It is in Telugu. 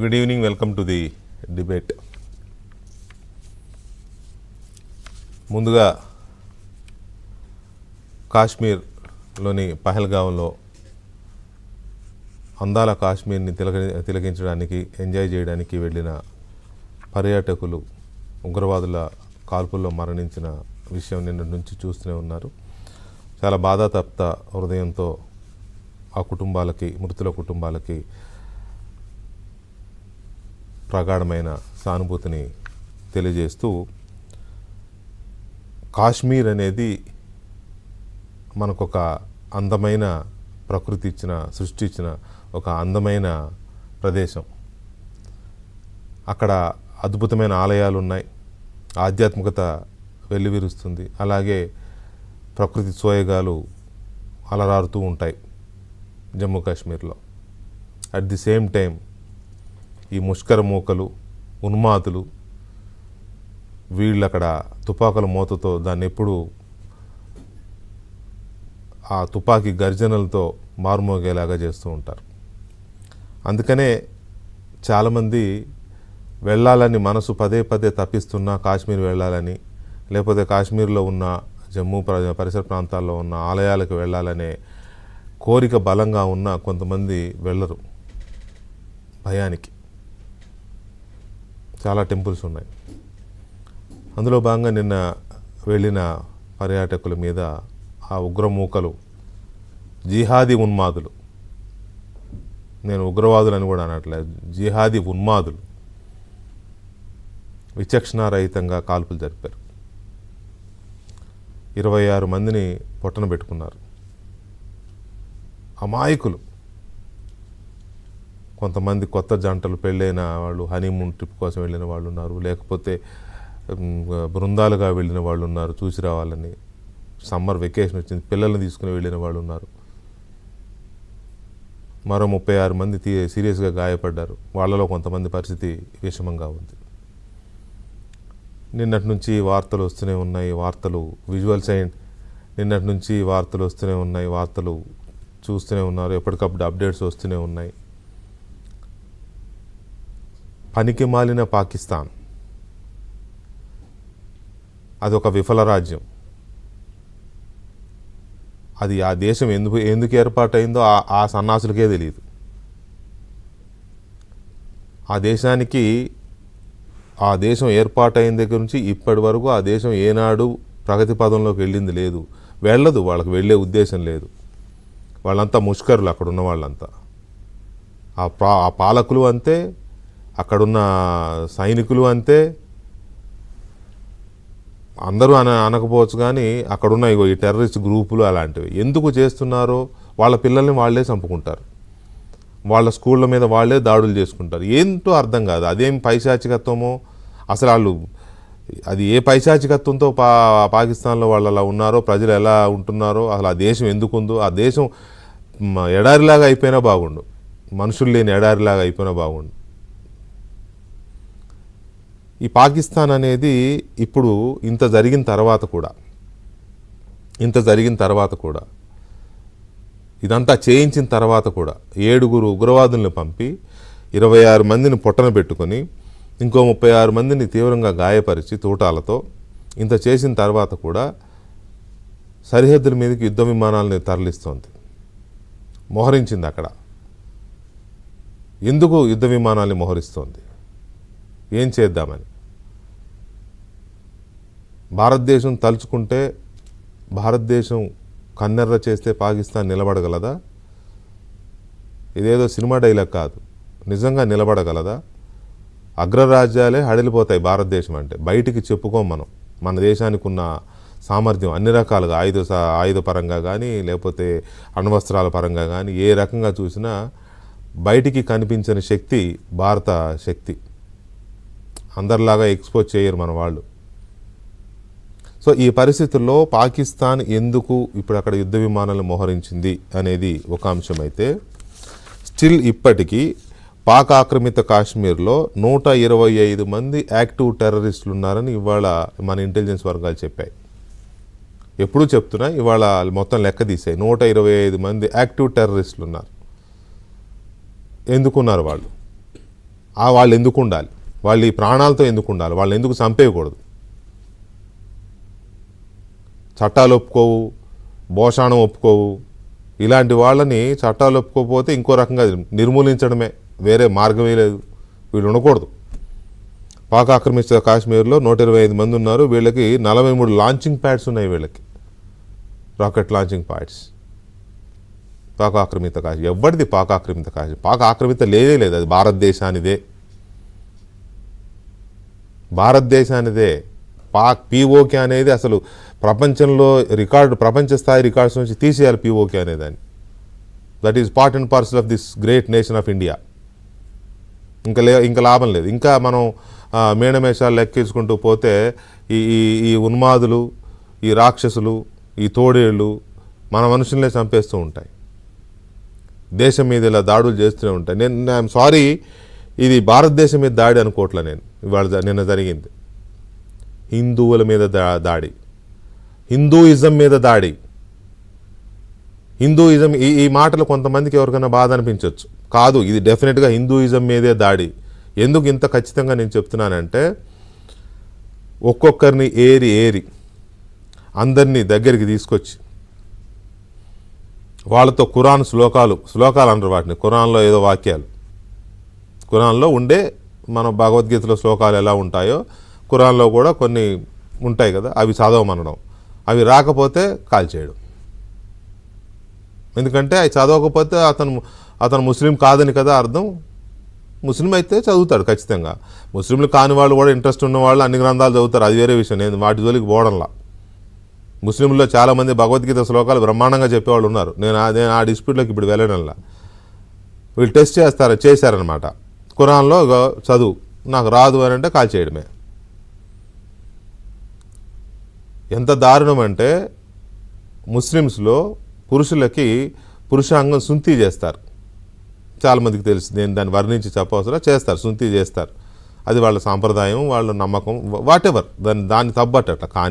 Good evening welcome to the debate ముందుగా కాశ్మీర్లోని పహల్గావ్లో అందాల కాశ్మీర్ని తిలక తిలకించడానికి ఎంజాయ్ చేయడానికి వెళ్ళిన పర్యాటకులు ఉగ్రవాదుల కాల్పుల్లో మరణించిన విషయం నిన్న నుంచి చూస్తూనే ఉన్నారు. చాలా బాధాతప్త హృదయంతో ఆ కుటుంబాలకి మృతుల కుటుంబాలకి ప్రగాఢమైన సానుభూతిని తెలియజేస్తూ కాశ్మీర్ అనేది మనకొక అందమైన ప్రకృతి ఇచ్చిన సృష్టి ఇచ్చిన ఒక అందమైన ప్రదేశం. అక్కడ అద్భుతమైన ఆలయాలు ఉన్నాయి ఆధ్యాత్మికత వెల్లివిరుస్తుంది. అలాగే ప్రకృతి సోయగాలు అలరారుతూ ఉంటాయి జమ్మూ కాశ్మీర్లో. అట్ ది సేమ్ టైం ఈ ముష్కర మూకలు ఉన్మాదులు వీళ్ళు అక్కడ తుపాకుల మూతతో దాన్ని ఎప్పుడు ఆ తుపాకీ గర్జనలతో మారుమోగేలాగా చేస్తూ ఉంటారు. అందుకనే చాలామంది వెళ్ళాలని మనసు పదే పదే తప్పిస్తున్నా కాశ్మీర్ వెళ్ళాలని లేకపోతే కాశ్మీర్లో ఉన్న జమ్మూ ప్ర- పరిసర ప్రాంతాల్లో ఉన్న ఆలయాలకు వెళ్ళాలనే కోరిక బలంగా ఉన్న కొంతమంది వెళ్ళరు భయానికి. చాలా టెంపుల్స్ ఉన్నాయి. అందులో భాగంగా నిన్న వెళ్ళిన పర్యాటకుల మీద ఆ ఉగ్రమూకలు జిహాదీ ఉన్మాదులు నేను ఉగ్రవాదులు అని కూడా అనట్లేదు జిహాదీ ఉన్మాదులు విచక్షణారహితంగా కాల్పులు జరిపారు. ఇరవై ఆరు మందిని పొట్టన పెట్టుకున్నారు. అమాయకులు కొంతమంది కొత్త జంటలు పెళ్ళైన వాళ్ళు హనీమూన్ ట్రిప్ కోసం వెళ్ళిన వాళ్ళు ఉన్నారు. లేకపోతే బృందాలుగా వెళ్ళిన వాళ్ళు ఉన్నారు చూసి రావాలని. సమ్మర్ వెకేషన్ వచ్చింది పిల్లల్ని తీసుకుని వెళ్ళిన వాళ్ళు ఉన్నారు. మరో ముప్పై ఆరు మంది తీ సీరియస్గా గాయపడ్డారు. వాళ్ళలో కొంతమంది పరిస్థితి విషమంగా ఉంది. నిన్నటి నుంచి వార్తలు వస్తూనే ఉన్నాయి. వార్తలు విజువల్స్ అండ్ నిన్నటి నుంచి వార్తలు వస్తూనే ఉన్నాయి. వార్తలు చూస్తూనే ఉన్నారు. ఎప్పటికప్పుడు అప్డేట్స్ వస్తూనే ఉన్నాయి. పనికి మాలిన పాకిస్తాన్. అది ఒక విఫల రాజ్యం. అది ఆ దేశం ఎందుకు ఎందుకు ఏర్పాటైందో ఆ సన్నాసులకే తెలియదు ఆ దేశానికి ఆ దేశం ఏర్పాటైన దగ్గర నుంచి ఇప్పటి వరకు ఆ దేశం ఏనాడు ప్రగతి పదంలోకి వెళ్ళింది లేదు. వెళ్ళదు వాళ్ళకి వెళ్ళే ఉద్దేశం లేదు. వాళ్ళంతా ముష్కరులు అక్కడ ఉన్న వాళ్ళంతా. ఆ పా ఆ పాలకులు అంతే అక్కడున్న సైనికులు అంతే. అందరూ అన అనకపోవచ్చు కానీ అక్కడున్న ఇగో ఈ టెర్రరిస్ట్ గ్రూపులు అలాంటివి. ఎందుకు చేస్తున్నారో వాళ్ళ పిల్లల్ని వాళ్ళే చంపుకుంటారు. వాళ్ళ స్కూళ్ళ మీద వాళ్ళే దాడులు చేసుకుంటారు. ఏంటో అర్థం కాదు. అదేం పైశాచికత్వమో? అసలు వాళ్ళు అది ఏ పైశాచికత్వంతో పా పాకిస్తాన్లో వాళ్ళు అలా ఉన్నారో ప్రజలు ఎలా ఉంటున్నారో అసలు ఆ దేశం ఎందుకు ఉందో ఆ దేశం ఎడారిలాగా అయిపోయినా బాగుండు. మనుషులు లేని ఎడారిలాగా అయిపోయినా బాగుండు. ఈ పాకిస్తాన్ అనేది ఇప్పుడు ఇంత జరిగిన తర్వాత కూడా ఇంత జరిగిన తర్వాత కూడా ఇదంతా చేయించిన తర్వాత కూడా ఏడుగురు ఉగ్రవాదులను పంపి ఇరవై ఆరు మందిని పొట్టన పెట్టుకొని ఇంకో ముప్పై ఆరు మందిని తీవ్రంగా గాయపరిచి తూటాలతో ఇంత చేసిన తర్వాత కూడా సరిహద్దుల మీదకి యుద్ధ విమానాలని తరలిస్తోంది. మోహరించింది అక్కడ. ఎందుకు యుద్ధ విమానాల్ని మోహరిస్తోంది? ఏం చేద్దామని? భారతదేశం తలుచుకుంటే భారతదేశం కన్నెర్ర చేస్తే పాకిస్తాన్ నిలబడగలదా? ఇదేదో సినిమా డైలాగ్ కాదు. నిజంగా నిలబడగలదా? అగ్రరాజ్యాలే హడిలిపోతాయి భారతదేశం అంటే. బయటికి చెప్పుకోం మనం. మన దేశానికి ఉన్న సామర్థ్యం అన్ని రకాలుగా. ఆయుధ ఆయుధ పరంగా కానీ లేకపోతే అణ్వస్త్రాల పరంగా కానీ ఏ రకంగా చూసినా బయటికి కనిపించని శక్తి భారత శక్తి. అందరిలాగా ఎక్స్పోజ్ చేయరు మన వాళ్ళు. సో ఈ పరిస్థితుల్లో పాకిస్తాన్ ఎందుకు ఇప్పుడు అక్కడ యుద్ధ విమానాలు మోహరించింది అనేది ఒక అంశం అయితే స్టిల్ ఇప్పటికీ పాక్ ఆక్రమిత కాశ్మీర్లో నూట ఇరవై ఐదు మంది యాక్టివ్ టెర్రరిస్టులు ఉన్నారని ఇవాళ మన ఇంటెలిజెన్స్ వర్గాలు చెప్పాయి. ఎప్పుడూ చెప్తున్నా ఇవాళ మొత్తం లెక్క తీసాయి. నూట ఇరవై ఐదు మంది యాక్టివ్ టెర్రరిస్టులు ఉన్నారు ఎందుకున్నారు వాళ్ళు? ఆ వాళ్ళు ఎందుకు ఉండాలి? వాళ్ళు ఈ ప్రాణాలతో ఎందుకు ఉండాలి? వాళ్ళు ఎందుకు చంపేయకూడదు? చట్టాలు ఒప్పుకోవు భోషాణం ఒప్పుకోవు. ఇలాంటి వాళ్ళని చట్టాలు ఒప్పుకోకపోతే ఇంకో రకంగా నిర్మూలించడమే వేరే మార్గమే లేదు. వీళ్ళు ఉండకూడదు. పాక ఆక్రమించిన కాశ్మీర్లో నూట ఇరవై ఐదు మంది ఉన్నారు. వీళ్ళకి నలభై మూడు లాంచింగ్ ప్యాడ్స్ ఉన్నాయి వీళ్ళకి. రాకెట్ లాంచింగ్ ప్యాడ్స్ పాక ఆక్రమిత కాశ్మీర్. ఎవరిది పాక ఆక్రమిత కాశ్మీర్? పాక ఆక్రమిత లేదే లేదు. అది భారతదేశానిదే. భారతదేశానిదే పాక్ పీఓకే అనేది అసలు ప్రపంచంలో రికార్డు ప్రపంచ స్థాయి రికార్డ్స్ నుంచి తీసేయాలి పీఓకే అనేదాన్ని. That is part and parcel of this great nation of India ఇంకా లే ఇంకా లాభం లేదు. ఇంకా మనం మేణమేషాలు లెక్కించుకుంటూ పోతే ఈ ఈ ఈ ఉన్మాదులు ఈ రాక్షసులు ఈ తోడేళ్ళు మన మనుషుల్నే చంపేస్తూ ఉంటాయి. దేశం మీద ఇలా దాడులు చేస్తూనే ఉంటాయి. నేను ఐఎమ్ సారీ ఇది భారతదేశం మీద దాడి అనుకోవట్లే నేను. ఇవాళ నిన్న జరిగింది. హిందువుల మీద దా దాడి. హిందూయిజం మీద దాడి. హిందూయిజం ఈ ఈ మాటలు కొంతమందికి ఎవరికైనా బాధ అనిపించవచ్చు కాదు ఇది డెఫినెట్గా హిందూయిజం మీదే దాడి. ఎందుకు ఇంత ఖచ్చితంగా నేను చెప్తున్నానంటే ఒక్కొక్కరిని ఏరి ఏరి అందరినీ దగ్గరికి తీసుకొచ్చి వాళ్ళతో ఖురాన్ శ్లోకాలు శ్లోకాలు అనరు వాటిని. ఖురాన్లో ఏదో వాక్యాలు. ఖురాన్లో ఉండే మన భగవద్గీతలో శ్లోకాలు ఎలా ఉంటాయో ఖురాన్లో కూడా కొన్ని ఉంటాయి కదా అవి చదవమనడం. అవి రాకపోతే కాల్చేయడం ఎందుకంటే అవి చదవకపోతే అతను అతను ముస్లిం కాదని కదా అర్థం. ముస్లిం అయితే చదువుతాడు ఖచ్చితంగా. ముస్లింలు కాని వాళ్ళు కూడా ఇంట్రెస్ట్ ఉన్న వాళ్ళు అన్ని గ్రంథాలు చదువుతారు. అది వేరే విషయం. నేను వాటి జోలికి పోవడంలా. ముస్లింల్లో చాలామంది భగవద్గీత శ్లోకాలు బ్రహ్మాండంగా చెప్పేవాళ్ళు ఉన్నారు. నేను నేను ఆ డిస్ప్యూట్లోకి ఇప్పుడు వెళ్ళడంలా. వీళ్ళు టెస్ట్ చేస్తారు? చేశారనమాట ఖురాన్లో చదువు. నాకు రాదు అని అంటే కాల్ చేయడమే. ఎంత దారుణం అంటే ముస్లిమ్స్లో పురుషులకి పురుషాంగం సుంతి చేస్తారు. చాలామందికి తెలుసు నేను దాన్ని వర్ణించి చెప్పవసరం? చేస్తారు సుంతి చేస్తారు. అది వాళ్ళ సాంప్రదాయం వాళ్ళ నమ్మకం వాటెవర్ దాన్ని దాన్ని తప్పట్టట కానీ